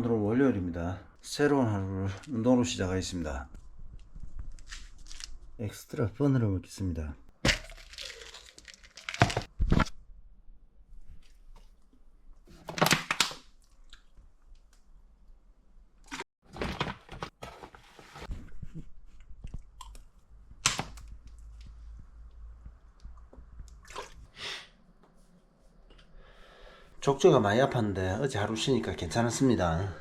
오늘은 월요일입니다. 새로운 하루를 운동으로 시작하겠습니다. 엑스트라 펀을 먹겠습니다. 족저가 많이 아팠는데 어제 하루 쉬니까 괜찮았습니다.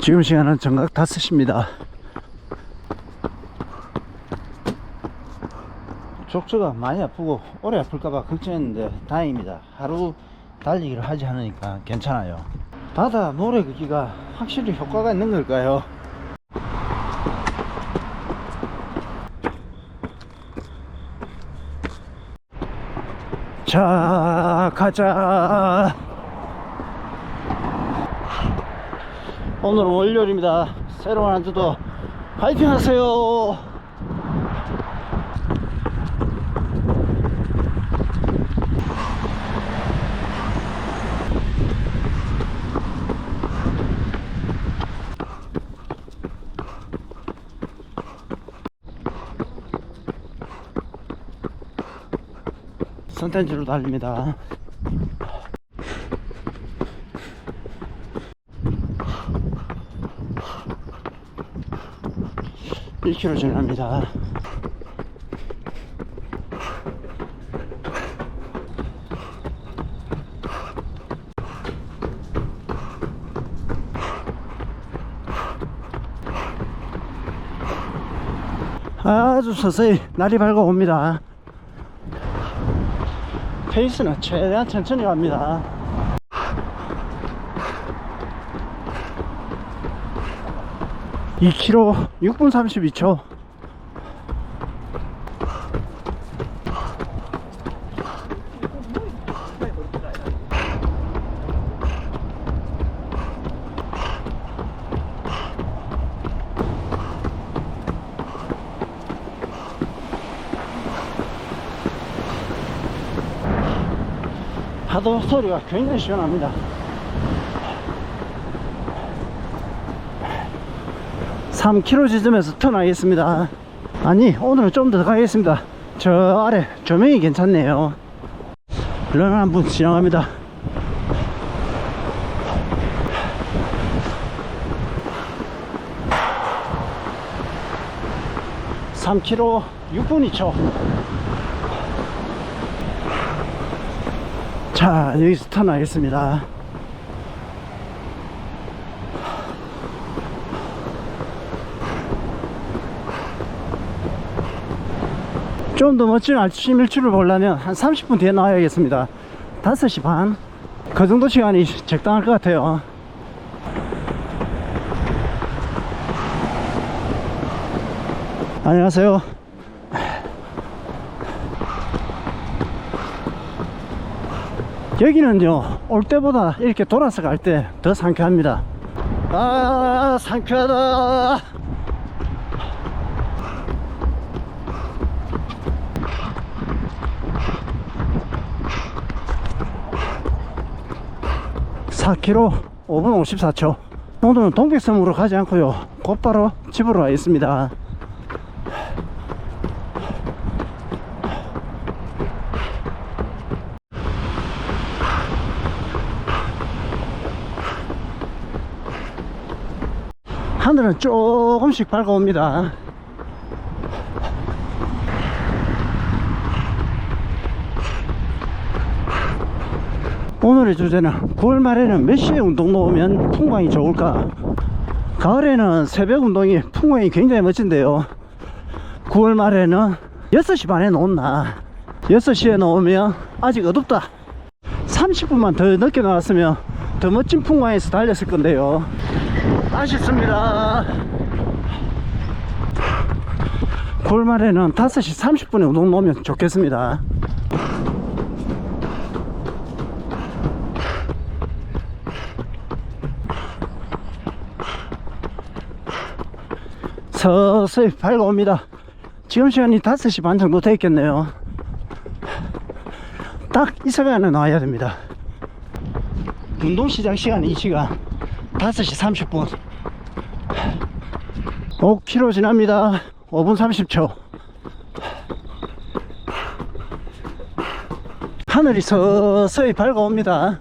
지금 시간은 정각 5시입니다. 족저가 많이 아프고 오래 아플까봐 걱정했는데 다행입니다. 하루 달리기를 하지 않으니까 괜찮아요. 바다 모래 걷기가 확실히 효과가 있는 걸까요? 자, 가자. 오늘은 월요일입니다. 새로운 한 주도 파이팅 하세요. 선텐지로 달립니다. 일 k 로 지납니다. 아주 서서히 날이 밝아옵니다. 페이스는 최대한 천천히 갑니다. 이 k 로 6분 32초. 파도 소리가 굉장히 시원합니다. 삼 k 로 지점에서 턴하겠습니다. 아니, 오늘은 좀 더 가겠습니다. 저 아래 조명이 괜찮네요. 런 한분 지나갑니다. 삼 k 로 6분 2초. 자, 여기서 턴하겠습니다. 좀 더 멋진 아침 일출을 보려면 한 30분 뒤에 나와야겠습니다. 5시 반. 그 정도 시간이 적당할 것 같아요. 안녕하세요. 여기는요 올 때보다 이렇게 돌아서 갈 때 더 상쾌합니다. 아 상쾌하다. (4km) (5분 54초) 오늘은 동백섬으로 가지 않고요. 곧바로 집으로 가겠습니다 하늘은 조금씩 밝아옵니다. 오늘의 주제는 9월 말에는 몇 시에 운동 놓으면 풍광이 좋을까? 가을에는 새벽 운동이 풍광이 굉장히 멋진데요. 9월 말에는 6시 반에 놓나 6시에 놓으면 아직 어둡다. 30분만 더 늦게 나왔으면 더 멋진 풍광에서 달렸을 건데요. 아쉽습니다. 골말에는 5시 30분에 운동 놓으면 좋겠습니다. 서서히 밝아옵니다. 지금 시간이 5시 반 정도 되겠네요. 딱 이 시간에 나와야 됩니다. 운동 시작 시간이 이 시간. 5시 30분. 5km 지납니다. 5분 30초. 하늘이 서서히 밝아옵니다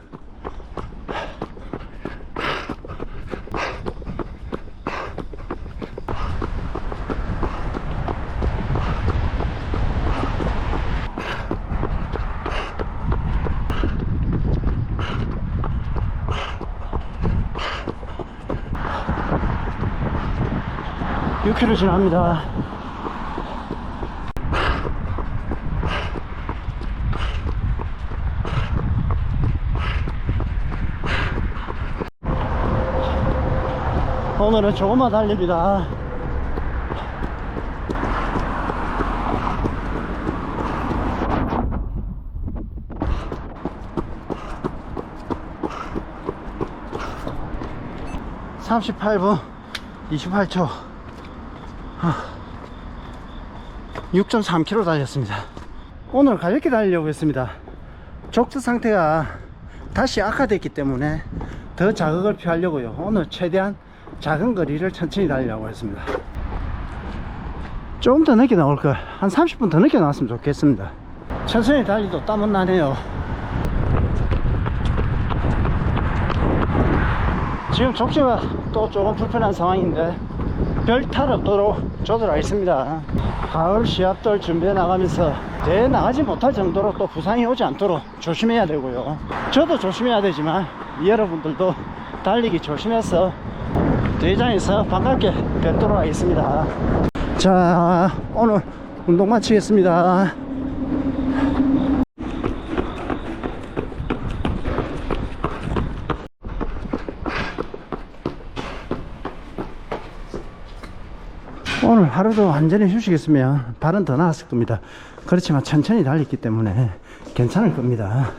육 k m 지납니다. 오늘은 조금만 달립니다. (38분) (28초) 6.3km 달렸습니다. 오늘 가볍게 달리려고 했습니다. 족저 상태가 다시 악화됐기 때문에 더 자극을 피하려고요. 오늘 최대한 작은 거리를 천천히 달리려고 했습니다. 조금 더 늦게 나올걸 한 30분 더 늦게 나왔으면 좋겠습니다. 천천히 달리도 땀은 나네요. 지금 족저가 또 조금 불편한 상황인데 별 탈 없도록 조절하겠습니다. 가을 시합들 준비해 나가면서 대회 나가지 못할 정도로 또 부상이 오지 않도록 조심해야 되고요. 저도 조심해야 되지만 여러분들도 달리기 조심해서 대회장에서 반갑게 뵙도록 하겠습니다. 자 오늘 운동 마치겠습니다 오늘 하루도 완전히 휴식했으면 발은 더 나았을 겁니다. 그렇지만 천천히 달렸기 때문에 괜찮을 겁니다.